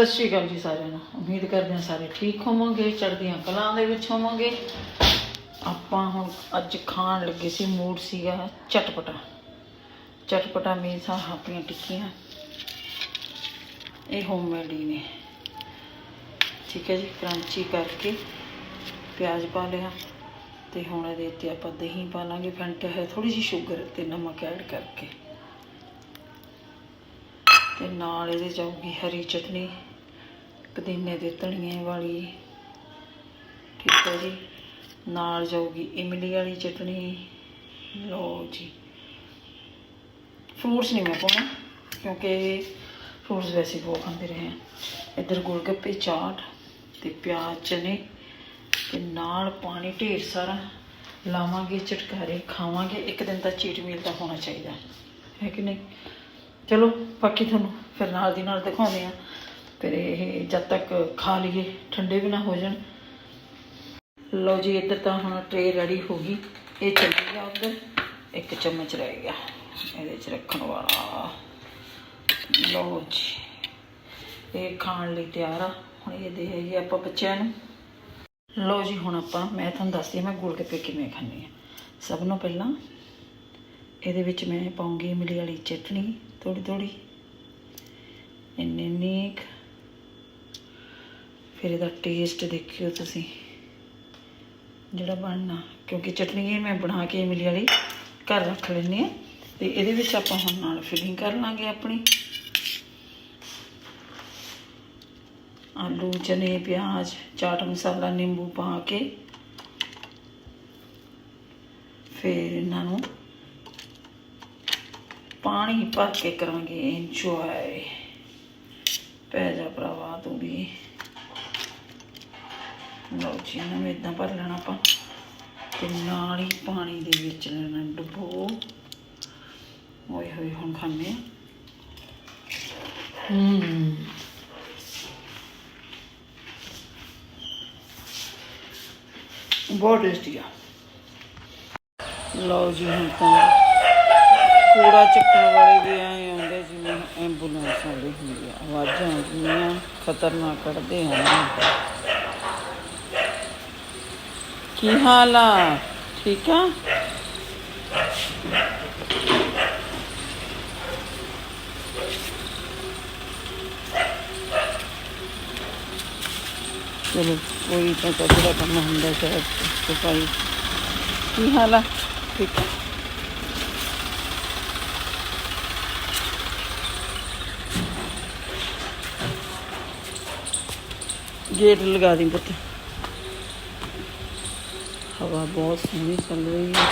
ਸਤਿ ਸ਼੍ਰੀ ਅਕਾਲ ਜੀ ਸਾਰਿਆਂ ਨੂੰ। ਉਮੀਦ ਕਰਦੇ ਹਾਂ ਸਾਰੇ ਠੀਕ ਹੋਵੋਗੇ, ਚੜ੍ਹਦੀਆਂ ਕਲਾਂ ਦੇ ਵਿੱਚ ਹੋਵੋਗੇ। ਆਪਾਂ ਹੁਣ ਅੱਜ ਖਾਣ ਲੱਗੇ ਸੀ ਮੂਡ ਸੀਗਾ ਚਟਪਟਾ। ਚਟਪਟਾ ਮੀਨਸ ਆਹ ਆਪਣੀਆਂ ਟਿੱਕੀਆਂ। ਇਹ ਹੋਮਮੇਡ ਹੀ ਨੇ। ਠੀਕ ਹੈ ਜੀ ਕਰੰਚੀ ਕਰਕੇ ਪਿਆਜ਼ ਪਾ ਲਿਆ। ਤੇ ਹੁਣ ਇਹਦੇ ਉੱਤੇ ਆਪਾਂ ਦਹੀਂ ਪਾ ਲਾਂਗੇ। ਫੈਂਟਿਆ ਹੈ ਥੋੜੀ ਜਿਹੀ ਸ਼ੂਗਰ ਤੇ ਨਮਕ ਐਡ ਕਰਕੇ। ਤੇ ਨਾਲ ਇਹਦੇ ਜਾਊਗੀ ਹਰੀ ਚਟਨੀ। ਪੁਦੀਨੇ ਦੇ ਧਨੀਏ ਵਾਲੀ ਠੀਕ ਹੈ ਜੀ। ਨਾਲ ਜਾਊਗੀ ਇਮਲੀ ਵਾਲੀ ਚਟਨੀ। ਲਓ ਜੀ। ਫਰੂਟਸ ਨਹੀਂ ਮੈਂ ਪਾਉਣਾ, ਕਿਉਂਕਿ ਫਰੂਟਸ ਵੈਸੇ ਬਹੁਤ ਖਾਂਦੇ ਰਹੇ ਆ। ਇੱਧਰ ਗੁਲਗੱਪੇ, ਚਾਟ ਤੇ ਪਿਆਜ਼, ਚਨੇ ਤੇ ਨਾਲ ਪਾਣੀ ਢੇਰ ਸਾਰਾ ਲਾਵਾਂਗੇ ਚਟਕਾਰੇ ਖਾਵਾਂਗੇ। ਇੱਕ ਦਿਨ ਦਾ ਚੀਟ ਮੀਲ ਤਾਂ ਹੋਣਾ ਚਾਹੀਦਾ। ਹੈ ਕਿ ਨਹੀਂ? ਚਲੋ, ਬਾਕੀ ਤੁਹਾਨੂੰ ਫਿਰ ਨਾਲ ਦੀ ਨਾਲ ਦਿਖਾਉਂਦੇ ਆ। ਫਿਰ ਇਹ ਜਦ ਤੱਕ ਖਾ ਲਈਏ, ਠੰਡੇ ਵੀ ਨਾ ਹੋ ਜਾਣ। ਲਓ ਜੀ, ਇੱਧਰ ਤਾਂ ਹੁਣ ਟਰੇ ਰੈਡੀ ਹੋ ਗਈ। ਇਹ ਚਲੀ ਗਿਆ ਉੱਧਰ। ਇੱਕ ਚਮਚ ਰਹਿ ਗਿਆ। ਇਹਦੇ 'ਚ ਰੱਖਣ ਵਾਲਾ। ਲਓ ਜੀ। ਇਹ ਖਾਣ ਲਈ ਤਿਆਰ ਆ। ਹੁਣ ਇਹ ਦੇ ਹੈਗੇ ਆਪਾਂ ਬੱਚਿਆਂ ਨੂੰ। ਲਓ ਜੀ, ਹੁਣ ਆਪਾਂ, ਮੈਂ ਤੁਹਾਨੂੰ ਦੱਸਦੀ ਮੈਂ ਮੈਂ ਗੋਲਗੱਪੇ ਕਿਵੇਂ ਖਾਂਦੀ ਆ ਸਭ ਨੂੰ ਪਹਿਲਾਂ ਇਹਦੇ ਵਿੱਚ ਮੈਂ ਪਾਉਂਗੀ ਇਮਲੀ ਵਾਲੀ ਚਟਨੀ ਥੋੜੀ ਥੋੜੀ ਇੰਨੀ ਨੀਕ ਫਿਰ ਇਹਦਾ ਟੇਸਟ ਦੇਖਿਓ ਤੁਸੀਂ। ਜਿਹੜਾ ਬਣਨਾ, ਕਿਉਂਕਿ ਚਟਨੀ ਇਹ ਮੈਂ ਬਣਾ ਕੇ ਇਮਲੀ ਵਾਲੀ ਘਰ ਰੱਖ ਲੈਂਦੀ ਆ ਤੇ ਇਹਦੇ ਵਿੱਚ ਆਪਾਂ ਹੁਣ ਨਾਲ ਫਿਲਿੰਗ ਕਰ ਲਾਂਗੇ ਆਪਣੀ। ਆਲੂ, ਚਨੇ, ਪਿਆਜ਼, ਚਾਟ ਮਸਾਲਾ, ਨਿੰਬੂ ਪਾ ਕੇ। ਫਿਰ ਇਹਨਾਂ ਨੂੰ ਪਾਣੀ ਭਰ ਕੇ ਕਰਾਂਗੇ। ਇੰਜੋਏ ਪੈ ਜਾ ਭਰਾਵਾ ਤੂੰ ਵੀ। ਲਓ ਜੀ, ਇਹਨਾਂ ਨੂੰ ਇਦਾਂ ਭਰ ਲੈਣਾ ਆਪਾਂ। ਤੇ ਨਾਲ ਹੀ ਪਾਣੀ ਦੇ ਵਿੱਚ ਲੈਣਾ ਡੁਬੋ। ਓਏ ਹੋਏ, ਹੁਣ ਖਾਂਦੇ ਹੂੰ। ਬਹੁਤ ਟੇਸਟੀ ਆ। ਲਓ ਜੀ, ਹੁਣ ਤਾਂ ਕੂੜਾ ਚੱਕਣ ਵਾਲੇ ਵੀ ਆਏ ਆਉਂਦੇ, ਜਿਵੇਂ ਐਂਬੂਲੈਂਸ ਆਉਂਦੀ ਹੁੰਦੀ ਆ ਆਵਾਜ਼ਾਂ ਆਉਂਦੀਆਂ, ਖਤਰਨਾਕ ਕੱਢਦੇ ਹਨ ਕੀ ਹਾਲ ਆ? ਠੀਕ ਆ? ਚਲੋ, ਕੋਈ ਤਾਂ ਜਿਹੜਾ ਕੰਮ ਹੁੰਦਾ ਸ਼ਾਇਦ ਸਫ਼ਾਈ ਕੀ ਹਾਲ ਆ? ਠੀਕ ਆ। ਗੇਟ ਲਗਾ ਦੀ ਪੁੱਤ। ਹਵਾ ਬਹੁਤ ਸੋਹਣੀ ਚੱਲ ਰਹੀ ਹੈ।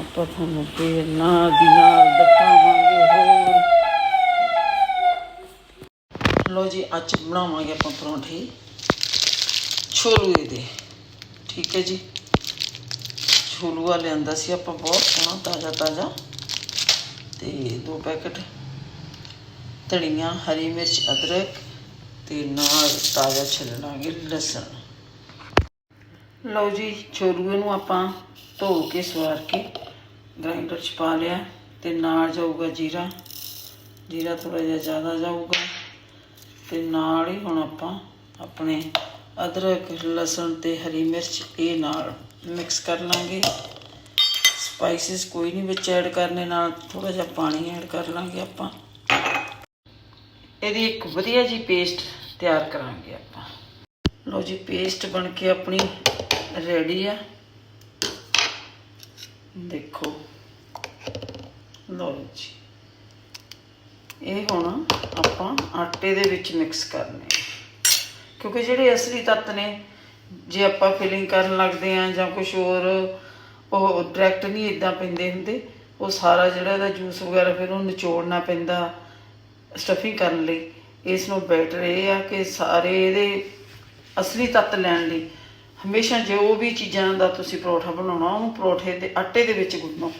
ਆਪਾਂ ਤੁਹਾਨੂੰ ਫੇਰ ਨਾਲ ਦੀ ਨਾਲ ਦਿਖਾਵਾਂਗੇ ਹੋਰ। ਲੋ ਜੀ, ਅੱਜ ਬਣਾਵਾਂਗੇ ਆਪਾਂ ਪਰੌਂਠੇ ਛੋਲੂਏ ਦੇ। ਠੀਕ ਹੈ ਜੀ। ਛੋਲੂਆ ਲਿਆਂਦਾ ਸੀ ਆਪਾਂ ਬਹੁਤ ਸੋਹਣਾ, ਤਾਜ਼ਾ ਤਾਜ਼ਾ। ਤੇ ਦੋ ਪੈਕਟ ਧਨੀਆ, ਹਰੀ ਮਿਰਚ, ਅਦਰਕ ਤੇ ਨਾਲ ਤਾਜ਼ਾ ਛਿੱਲਾਂਗੇ ਲਸਣ। ਲਓ ਜੀ ਛੋਲੂਏ ਨੂੰ ਆਪਾਂ ਧੋ ਕੇ ਸਵਾਰ ਕੇ ਗ੍ਰਾਈਂਡਰ 'ਚ ਪਾ ਲਿਆ ਤੇ ਨਾਲ ਜਾਊਗਾ ਜੀਰਾ। ਜੀਰਾ ਥੋੜਾ ਜਿਹਾ ਜ਼ਿਆਦਾ ਜਾਊਗਾ ਤੇ ਨਾਲ ਹੀ ਹੁਣ ਆਪਾਂ ਆਪਣੇ ਅਦਰਕ, ਲਸਣ ਤੇ ਹਰੀ ਮਿਰਚ ਇਹ ਨਾਲ ਮਿਕਸ ਕਰ ਲਾਂਗੇ। ਸਪਾਈਸਿਸ ਕੋਈ ਨਹੀਂ ਵਿੱਚ ਐਡ ਕਰਨੇ, ਨਾਲ ਥੋੜਾ ਜਿਹਾ ਪਾਣੀ ਐਡ ਕਰ ਲਾਂਗੇ ਆਪਾਂ। ਇਹਦੀ ਇੱਕ ਵਧੀਆ ਜੀ ਪੇਸਟ ਤਿਆਰ ਕਰਾਂਗੇ ਆਪਾਂ। ਲਓ ਜੀ ਪੇਸਟ ਬਣ ਕੇ ਆਪਣੀ ਰੈਡੀ ਆ। ਦੇਖੋ। ਲਓ ਜੀ। ਇਹ ਹੁਣ ਆਪਾਂ ਆਟੇ ਦੇ ਵਿੱਚ ਮਿਕਸ ਕਰਨੇ ਕਿਉਂਕਿ ਜਿਹੜੇ ਅਸਲੀ ਤੱਤ ਨੇ, ਜੇ ਆਪਾਂ ਫਿਲਿੰਗ ਕਰਨ ਲੱਗਦੇ ਆ ਜਾਂ ਕੁਝ ਹੋਰ, ਉਹ ਡਾਇਰੈਕਟ ਨਹੀਂ ਇਦਾਂ ਪੈਂਦੇ ਹੁੰਦੇ। ਉਹ ਸਾਰਾ ਜਿਹੜਾ ਇਹਦਾ ਜੂਸ ਵਗੈਰਾ ਫਿਰ ਉਹ ਨਿਚੋੜਨਾ ਪੈਂਦਾ। ਸਟਫਿੰਗ ਕਰਨ ਲਈ ਇਸ ਨੂੰ ਬੈਟਰ ਇਹ ਆ ਕਿ ਸਾਰੇ ਇਹਦੇ ਅਸਲੀ ਤੱਤ ਲੈਣ ਲਈ। ਹਮੇਸ਼ਾ ਜੋ ਵੀ ਚੀਜ਼ਾਂ ਦਾ ਤੁਸੀਂ ਪਰੌਠਾ ਬਣਾਉਣਾ, ਉਹਨੂੰ ਪਰੌਠੇ ਦੇ ਆਟੇ ਦੇ ਵਿੱਚ ਗੁੰਨੋ।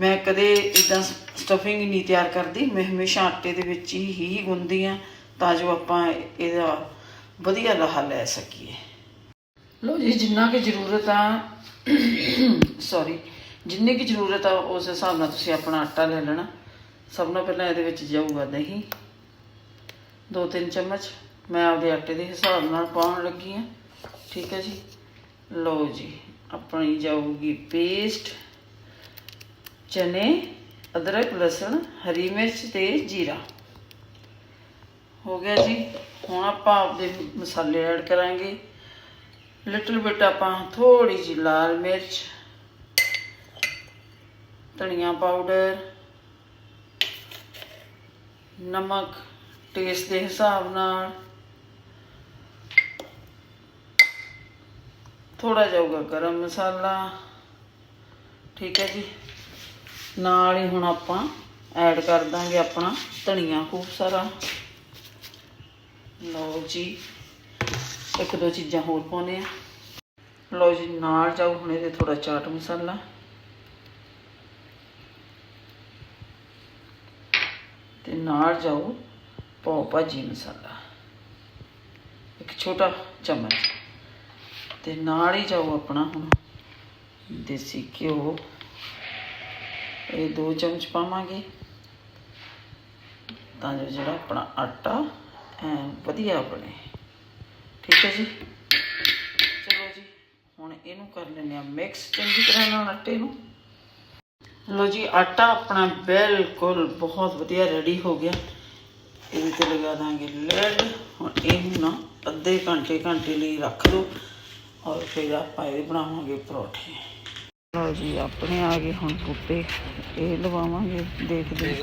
ਮੈਂ ਕਦੇ ਇਦਾਂ ਸਟਫਿੰਗ ਨਹੀਂ ਤਿਆਰ ਕਰਦੀ, ਮੈਂ ਹਮੇਸ਼ਾ ਆਟੇ ਦੇ ਵਿੱਚ ਹੀ ਗੁੰਨਦੀ ਆ ਤਾਂ ਜੋ ਆਪਾਂ ਇਹਦਾ ਵਧੀਆ ਲਾਹਾ ਲੈ ਸਕੀਏ। ਲੋ ਜੀ, ਜਿੰਨਾ ਕਿ ਜ਼ਰੂਰਤ ਆ ਸੌਰੀ ਜਿੰਨੀ ਕਿ ਜ਼ਰੂਰਤ ਆ, ਉਸ ਹਿਸਾਬ ਨਾਲ ਤੁਸੀਂ ਆਪਣਾ ਆਟਾ ਲੈ ਲੈਣਾ। ਸਭ ਤੋਂ ਪਹਿਲਾਂ ਇਹਦੇ ਵਿੱਚ ਜਾਊਗਾ ਦਹੀਂ। ਦੋ ਤਿੰਨ ਚਮਚ। ਮੈਂ ਆਪਦੇ ਆਟੇ ਦੇ ਹਿਸਾਬ ਨਾਲ ਪਾਉਣ ਲੱਗੀ ਆ ਠੀਕ ਹੈ ਜੀ? ਲਓ ਜੀ, ਆਪਣੀ ਜਾਊਗੀ ਪੇਸਟ ਚਨੇ, ਅਦਰਕ, ਲਸਣ, ਹਰੀ ਮਿਰਚ ਤੇ ਜੀਰਾ। ਹੋ ਗਿਆ ਜੀ। ਹੁਣ ਆਪਾਂ ਆਪਦੇ ਮਸਾਲੇ ਐਡ ਕਰਾਂਗੇ। ਲਿਟਲ ਬਿਟ ਆਪਾਂ ਥੋੜੀ ਜਿਹੀ ਲਾਲ ਮਿਰਚ, ਧਨੀਆ ਪਾਊਡਰ ਨਮਕ ਟੇਸਟ ਦੇ ਹਿਸਾਬ ਨਾਲ। ਥੋੜਾ ਜਾਊਗਾ ਗਰਮ ਮਸਾਲਾ। ਠੀਕ ਹੈ ਜੀ। ਨਾਲ ਹੀ ਹੁਣ ਆਪਾਂ ਐਡ ਕਰ ਦਾਂਗੇ ਆਪਣਾ ਧਨੀਆ ਖੂਬ ਸਾਰਾ। ਲਓ ਜੀ, ਇੱਕ ਦੋ ਚੀਜ਼ਾਂ ਹੋਰ ਪਾਉਨੇ ਆ ਲਓ ਜੀ, ਨਾਲ ਜਾਊ ਹੁਣ ਇਹਦੇ ਥੋੜਾ ਚਾਟ ਮਸਾਲਾ। ਨਾਲ ਜਾਓ, ਪਾਓ ਭਾਜੀ ਮਸਾਲਾ। ਇੱਕ ਛੋਟਾ ਚਮਚ। ਤੇ ਨਾਲ ਹੀ ਜਾਓ ਆਪਣਾ ਹੁਣ, ਦੇਸੀ ਘਿਓ। ਇਹ ਦੋ ਚਮਚ ਪਾਵਾਂਗੇ। ਤਾਂ ਜੋ ਜਿਹੜਾ ਆਪਣਾ ਆਟਾ ਵਧੀਆ ਬਣੇ। ਠੀਕ ਹੈ ਜੀ? ਚਲੋ ਜੀ, ਹੁਣ ਇਹਨੂੰ ਕਰ ਲੈਂਦੇ ਆ ਮਿਕਸ ਚੰਗੀ ਤਰ੍ਹਾਂ ਨਾਲ ਆਟੇ ਨੂੰ। ਲੋ ਜੀ ਆਟਾ ਆਪਣਾ ਬਿਲਕੁਲ ਬਹੁਤ ਵਧੀਆ ਰੈਡੀ ਹੋ ਗਿਆ। ਇਹਦੇ ਤੇ ਲਗਾ ਦਾਂਗੇ ਲੈਡ ਹੁਣ ਇਹਨੂੰ ਨਾ ਅੱਧੇ ਘੰਟੇ ਘੰਟੇ ਲਈ ਰੱਖ ਦਿਓ ਔਰ ਫਿਰ ਆਪਾਂ ਇਹ ਬਣਾਵਾਂਗੇ ਪਰੌਠੇ। ਲਓ ਜੀ ਆਪਣੇ ਆ ਗਏ ਹੁਣ ਬੁੱਟੇ ਇਹ ਲਵਾਵਾਂਗੇ ਦੇਖਦੇ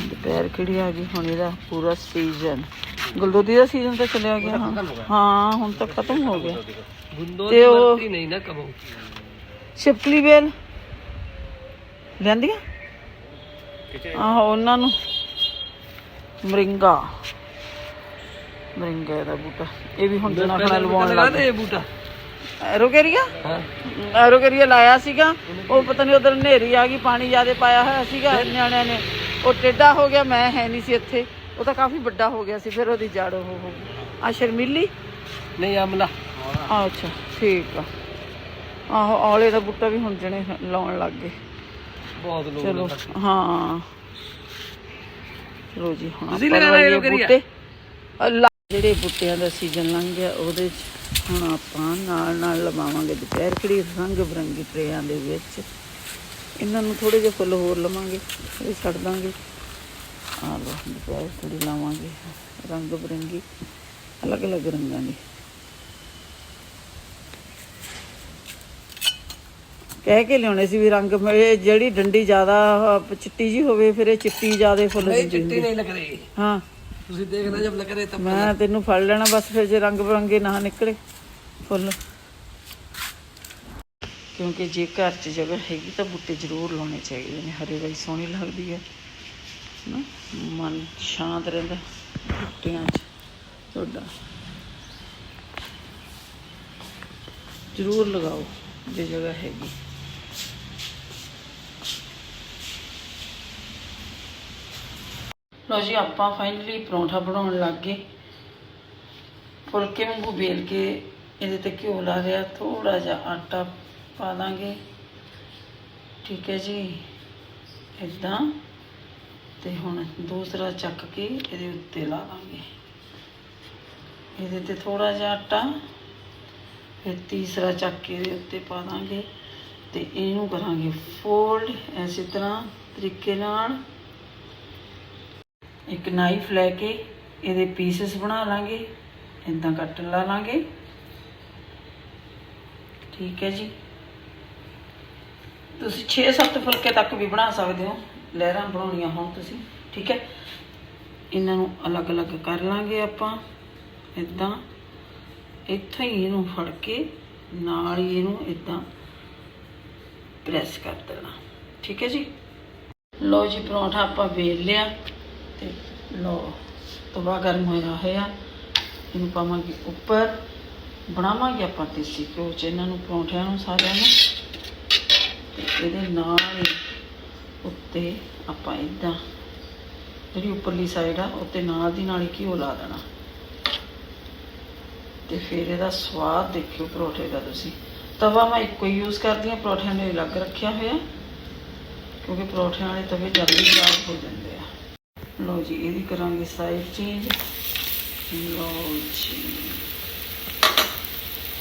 ਦੁਪਹਿਰ ਕਿਹੜੀ ਆ ਗਈ? ਹੁਣ ਇਹਦਾ ਪੂਰਾ ਸੀਜ਼ਨ ਗੁਲਦੋਦੀ ਦਾ ਸੀਜ਼ਨ ਤਾਂ ਚਲਿਆ ਗਿਆ ਹਾਂ। ਹਾਂ ਹੁਣ ਤਾਂ ਖਤਮ ਹੋ ਗਿਆ। ਤੇ ਉਹ ਨਹੀਂ ਨਾ ਕਬੋ ਛਿਪਕਲੀ ਬੇਲ ਲੈਂਦੀਆਂ ਆਹੋ ਉਹਨਾਂ ਨੂੰ। ਮਰਿੰਗਾ। ਮਰਿੰਗਾ ਦਾ ਬੂਟਾ। ਇਹ ਵੀ ਹੁਣ ਜਣਾ ਖਣਾ ਲਵਾਉਣ ਲੱਗ ਇਹ ਬੂਟਾ। ਐਰੋਕੇਰੀਆ ਹਾਂ। ਐਰੋਕੇਰੀਆ ਲਾਇਆ ਸੀਗਾ। ਉਹ ਪਤਾ ਨਹੀਂ ਉਧਰ ਹਨੇਰੀ ਆ ਗਈ ਪਾਣੀ ਜ਼ਿਆਦਾ ਪਾਇਆ ਹੋਇਆ ਸੀਗਾ ਨਿਆਣਿਆਂ ਨੇ। ਉਹ ਟੇਢਾ ਹੋ ਗਿਆ ਮੈਂ ਹੈ ਨਹੀਂ ਸੀ ਇੱਥੇ। ਉਹ ਤਾਂ ਕਾਫੀ ਵੱਡਾ ਹੋ ਗਿਆ ਸੀ ਫਿਰ ਉਹਦੀ ਜੜ ਉਹ ਹੋ ਗਈ। ਆ ਸ਼ਰਮੀਲੀ? ਨਹੀਂ ਅਮਲਾ ਆ ਅੱਛਾ ਠੀਕ ਆ। ਆਹੋ ਔਲੇ ਦਾ ਬੂਟਾ ਵੀ ਹੁਣ ਜਣੇ ਲਾਉਣ ਲੱਗ ਗਏ। ਬਹੁਤ ਲੋਕ ਚਲੋ ਹਾਂ। ਚਲੋ ਜੀ ਹੁਣ ਤੁਸੀਂ? ਬੂਟੇ। ਜਿਹੜੇ ਬੂਟਿਆਂ ਦਾ ਸੀਜ਼ਨ ਲੰਘ ਗਿਆ ਉਹਦੇ ਚ ਹੁਣ ਆਪਾਂ ਨਾਲ ਨਾਲ ਲਵਾਵਾਂਗੇ ਦੁਪਹਿਰ ਕਿਹੜੀ ਰੰਗ ਬਰੰਗੀ ਟਰੇਆਂ ਦੇ ਵਿੱਚ। ਇਹਨਾਂ ਨੂੰ ਥੋੜੇ ਜਿਹੇ ਫੁੱਲ ਹੋਰ ਲਵਾਂਗੇ ਇਹ ਛੱਡ ਦਾਂਗੇ। ਆ ਲੋ ਦੁਪਹਿਰ ਕਿਹੜੀ ਲਾਵਾਂਗੇ ਰੰਗ ਬਰੰਗੀ ਅਲੱਗ ਅਲੱਗ ਰੰਗਾਂ ਦੀ। ਕਹਿ ਕੇ ਲਿਆਉਣੇ ਸੀ ਵੀ ਰੰਗ ਇਹ ਜਿਹੜੀ ਡੰਡੀ ਜ਼ਿਆਦਾ ਚਿੱਟੀ ਜੀ ਹੋਵੇ ਫਿਰ ਇਹ ਚਿੱਟੀ ਜ਼ਿਆਦੇ ਫੁੱਲ ਨਹੀਂ ਚਿੱਟੀ ਨਹੀਂ ਲੱਗ ਰਹੀ ਹਾਂ। ਤੁਸੀਂ ਦੇਖਣਾ ਜਬ ਲੱਗ ਰਹੇ ਤਬ ਮੈਂ ਤੈਨੂੰ ਫੜ ਲੈਣਾ ਬਸ ਫਿਰ ਜੇ ਰੰਗ ਬਰੰਗੇ ਨਾ ਨਿਕਲੇ ਫੁੱਲ। ਕਿਉਂਕਿ ਜੇ ਘਰ 'ਚ ਜਗ੍ਹਾ ਹੈਗੀ ਤਾਂ ਬੂਟੇ ਜ਼ਰੂਰ ਲਾਉਣੇ ਚਾਹੀਦੇ ਨੇ ਹਰੇਵਾਈ ਸੋਹਣੀ ਲੱਗਦੀ ਹੈ। ਨਾ ਮਨ ਸ਼ਾਂਤ ਰਹਿੰਦਾ ਬੂਟਿਆਂ 'ਚ ਤੁਹਾਡਾ। ਜ਼ਰੂਰ ਲਗਾਓ ਜੇ ਜਗ੍ਹਾ ਹੈਗੀ। ਲੋ ਜੀ, ਆਪਾਂ ਫਾਈਨਲੀ ਪਰੌਂਠਾ ਬਣਾਉਣ ਲੱਗ ਗਏ। ਫੁਲਕੇ ਵਾਂਗੂ ਵੇਲ ਕੇ ਇਹਦੇ ਤੇ ਘਿਓ ਲਾ ਰਿਹਾ ਥੋੜਾ ਜਿਹਾ ਆਟਾ ਪਾ ਦਾਂਗੇ। ਠੀਕ ਹੈ ਜੀ ਇਦਾਂ ਤੇ ਹੁਣ ਦੂਸਰਾ ਚੱਕ ਕੇ ਇਹਦੇ ਉੱਤੇ ਲਾ ਦਾਂਗੇ। ਇਹਦੇ ਤੇ ਥੋੜਾ ਜਿਹਾ ਆਟਾ, ਫਿਰ ਤੀਸਰਾ ਚੱਕ ਕੇ ਇਹਦੇ ਉੱਤੇ ਪਾ ਦਾਂਗੇ। ਤੇ ਇਹਨੂੰ ਕਰਾਂਗੇ ਫੋਲਡ ਐਸੀ ਤਰ੍ਹਾਂ ਤਰੀਕੇ ਨਾਲ। ਇੱਕ ਨਾਈਫ ਲੈ ਕੇ ਇਹਦੇ ਪੀਸਸ ਬਣਾ ਲਾਂਗੇ ਇਦਾਂ ਕੱਟ ਲਾ ਲਾਂਗੇ। ਠੀਕ ਹੈ ਜੀ। ਤੁਸੀਂ 6-7 ਫੁਲਕੇ ਤੱਕ ਵੀ ਬਣਾ ਸਕਦੇ ਹੋ, ਲਹਿਰਾਂ ਬਣਾਉਣੀਆਂ ਹੋਣ ਤੁਸੀਂ, ਠੀਕ ਹੈ। ਇਹਨਾਂ ਨੂੰ ਅਲੱਗ-ਅਲੱਗ ਕਰ ਲਾਂਗੇ ਆਪਾਂ ਇਦਾਂ ਇੱਥੋਂ ਹੀ ਇਹਨੂੰ ਫੜ ਕੇ ਨਾਲ ਹੀ ਇਹਨੂੰ ਇਦਾਂ ਪ੍ਰੈਸ ਕਰ ਦੇਣਾ, ਠੀਕ ਹੈ ਜੀ। ਲਓ ਜੀ, ਪਰੌਂਠਾ ਆਪਾਂ ਵੇਲ ਲਿਆ। ਤੇ ਲਓ, ਤਵਾ ਗਰਮ ਹੋਇਆ ਹੋਇਆ। ਇਹਨੂੰ ਪਾਵਾਂਗੇ ਉੱਪਰ। ਬਣਾਵਾਂਗੇ ਆਪਾਂ ਦੇਸੀ ਘਿਓ ਚ ਇਹਨਾਂ ਨੂੰ, ਪਰੌਂਠਿਆਂ ਨੂੰ ਸਾਰਿਆਂ ਨੂੰ। ਤੇ ਇਹਦੇ ਨਾਲ ਉੱਤੇ ਆਪਾਂ ਇਦਾਂ ਜਿਹੜੀ ਉੱਪਰਲੀ ਸਾਈਡ ਆ ਉੱਤੇ ਨਾਲ ਦੀ ਨਾਲ ਹੀ ਘਿਓ ਲਾ ਦੇਣਾ। ਤੇ ਫਿਰ ਇਹਦਾ ਸਵਾਦ ਦੇਖਿਓ ਪਰੌਂਠੇ ਦਾ ਤੁਸੀਂ। ਤਵਾ ਮੈਂ ਇੱਕੋ ਹੀ ਯੂਜ਼ ਕਰਦੀ ਹਾਂ, ਪਰੌਠਿਆਂ ਨੂੰ ਅਲੱਗ ਰੱਖਿਆ ਹੋਇਆ। ਕਿਉਂਕਿ ਪਰੌਠਿਆਂ ਵਾਲੇ ਤਵੇ ਜਲਦੀ ਖਰਾਬ ਹੋ ਜਾਂਦੇ ਆ। ਲਓ ਜੀ, ਇਹਦੀ ਕਰਾਂਗੇ ਸਾਈਡ ਚੇਂਜ ਲਓ ਜੀ।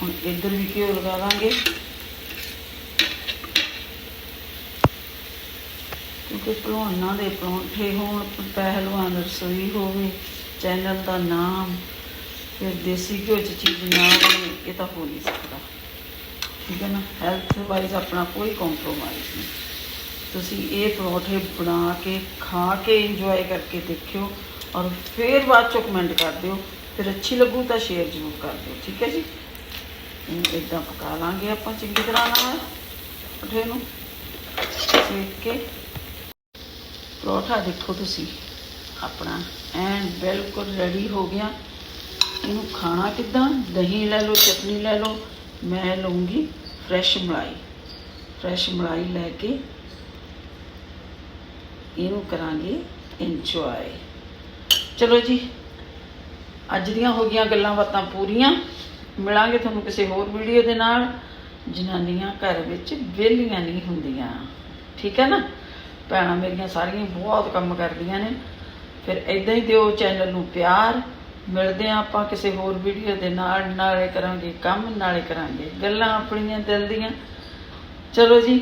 ਹੁਣ ਇੱਧਰ ਵੀ ਘਿਓ ਲਗਾ ਦਾਂਗੇ। ਕਿਉਂਕਿ ਭਲਵਾਨਾਂ ਦੇ ਪਰੌਂਠੇ ਹੋਣ, ਪਹਿਲਵਾਨ ਰਸੋਈ ਹੋਵੇ, ਚੈਨਲ ਦਾ ਨਾਮ ਫਿਰ ਦੇਸੀ ਘਿਓ ਚ ਚੀਜ਼ ਨਾ ਬਣੇ ਇਹ ਤਾਂ ਹੋ ਨਹੀਂ ਸਕਦਾ। ਠੀਕ ਹੈ ਨਾ? ਹੈਲਥ ਵਾਈਜ਼ ਆਪਣਾ ਕੋਈ ਕੰਪਰੋਮਾਈਜ਼ ਨਹੀਂ। ਤੁਸੀਂ ਇਹ ਪਰੌਂਠੇ ਬਣਾ ਕੇ, ਖਾ ਕੇ ਇੰਜੋਏ ਕਰਕੇ ਦੇਖਿਓ ਔਰ ਫਿਰ ਬਾਅਦ ਚੋਂ ਕਮੈਂਟ ਕਰ ਦਿਓ। ਫਿਰ ਅੱਛੀ ਲੱਗੂ ਤਾਂ ਸ਼ੇਅਰ ਜ਼ਰੂਰ ਕਰ ਦਿਓ, ਠੀਕ ਹੈ ਜੀ? ਇਹਨੂੰ ਇਦਾਂ ਪਕਾ ਲਾਂਗੇ ਆਪਾਂ ਚੰਗੀ ਤਰ੍ਹਾਂ ਨਾਲ ਪਰੌਂਠੇ ਨੂੰ। ਸੇਕ ਕੇ। ਪਰੌਂਠਾ ਦੇਖੋ ਤੁਸੀਂ, ਆਪਣਾ ਐਨ ਬਿਲਕੁਲ ਰੈਡੀ ਹੋ ਗਿਆ। ਇਹਨੂੰ ਖਾਣਾ ਕਿੱਦਾਂ? ਦਹੀਂ ਲੈ ਲਓ, ਚਟਨੀ ਲੈ ਲਓ। ਮੈਂ ਲਵਾਂਗੀ ਫਰੈਸ਼ ਮਲਾਈ। ਫਰੈਸ਼ ਮਲਾਈ ਲੈ ਕੇ ਇਹਨੂੰ ਕਰਾਂਗੇ ਇੰਜੋਏ ਚਲੋ ਜੀ, ਅੱਜ ਦੀਆਂ ਹੋ ਗਈਆਂ ਗੱਲਾਂ ਬਾਤਾਂ ਪੂਰੀਆਂ। ਮਿਲਾਂਗੇ ਤੁਹਾਨੂੰ ਕਿਸੇ ਹੋਰ ਵੀਡੀਓ ਦੇ ਨਾਲ। ਜਨਾਨੀਆਂ ਘਰ ਵਿੱਚ ਵਿਹਲੀਆਂ ਨਹੀਂ ਹੁੰਦੀਆਂ। ਠੀਕ ਹੈ ਨਾ? ਭੈਣਾਂ ਮੇਰੀਆਂ ਸਾਰੀਆਂ ਬਹੁਤ ਕੰਮ ਕਰਦੀਆਂ ਨੇ। ਫਿਰ ਇਦਾਂ ਹੀ ਦਿਓ ਚੈਨਲ ਨੂੰ ਪਿਆਰ। ਮਿਲਦੇ ਹਾਂ ਆਪਾਂ ਕਿਸੇ ਹੋਰ ਵੀਡੀਓ ਦੇ ਨਾਲ। ਨਾਲੇ ਕਰਾਂਗੇ ਕੰਮ, ਨਾਲੇ ਕਰਾਂਗੇ ਗੱਲਾਂ ਆਪਣੀਆਂ ਦਿਲ ਦੀਆਂ। ਚਲੋ ਜੀ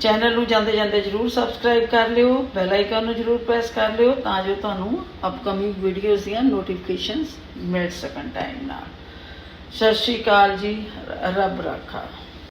ਚੈਨਲ ਨੂੰ ਜਾਂਦੇ ਜਾਂਦੇ ਜਰੂਰ ਸਬਸਕ੍ਰਾਈਬ ਕਰ ਲਿਓ ਬੈਲ ਆਈਕਨ ਨੂੰ ਜਰੂਰ ਪ੍ਰੈਸ ਕਰ ਲਿਓ ਤਾਂ ਜੋ ਤੁਹਾਨੂੰ ਅਪਕਮਿੰਗ ਵੀਡੀਓਜ਼ ਦੀਆਂ ਨੋਟੀਫਿਕੇਸ਼ਨਸ ਮਿਲ ਸਕਣ ਟਾਈਮ ਨਾਲ। ਸਤਿ ਸ਼੍ਰੀ ਅਕਾਲ ਜੀ, ਰੱਬ ਰਾਖਾ।